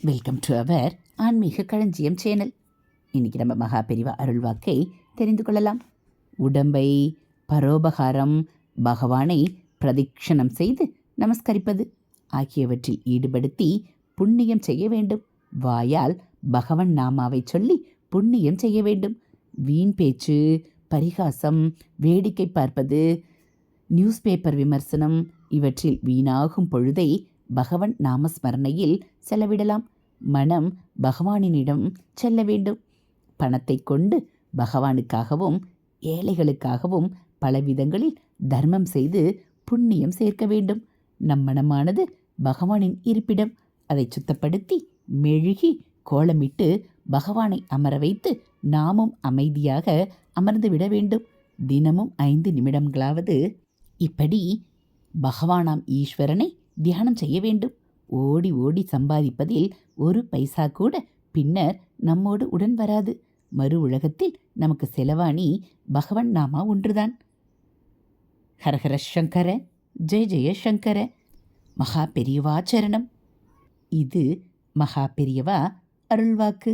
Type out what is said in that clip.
Welcome to our ஆன்மீக களஞ்சியம் channel இன்றைக்கி நம்ம மகா பெரிவா அருள்வாக்கை தெரிந்து கொள்ளலாம். உடம்பை பரோபகாரம் பகவானை பிரதிக்ஷணம் செய்து நமஸ்கரிப்பது ஆகியவற்றில் ஈடுபடுத்தி புண்ணியம் செய்ய வேண்டும். வாயால் பகவன் நாமாவை சொல்லி புண்ணியம் செய்ய வேண்டும். வீண் பேச்சு பரிகாசம் வேடிக்கை பார்ப்பது நியூஸ் பேப்பர் விமர்சனம் இவற்றில் வீணாகும் பொழுதை பகவன் நாமஸ்மரணையில் செலவிடலாம். மனம் பகவானினிடம் செல்ல வேண்டும். பணத்தை கொண்டு பகவானுக்காகவும் ஏழைகளுக்காகவும் பலவிதங்களில் தர்மம் செய்து புண்ணியம் சேர்க்க வேண்டும். நம் மனமானது பகவானின் இருப்பிடம். அதை சுத்தப்படுத்தி மெழுகி கோலமிட்டு பகவானை அமர வைத்து நாமும் அமைதியாக அமர்ந்து விட வேண்டும். தினமும் ஐந்து நிமிடங்களாவது இப்படி பகவானாம் ஈஸ்வரனை தியானம் செய்ய வேண்டும். ஓடி ஓடி சம்பாதிப்பதில் ஒரு பைசா கூட பின்னர் நம்மோடு உடன் வராது. மறு உலகத்தில் நமக்கு செலவாணி பகவன் நாமா ஒன்றுதான். ஹரஹர சங்கர ஜெய ஜெய சங்கர மகா பெரியவா சரணம். இது மகா பெரியவா அருள்வாக்கு.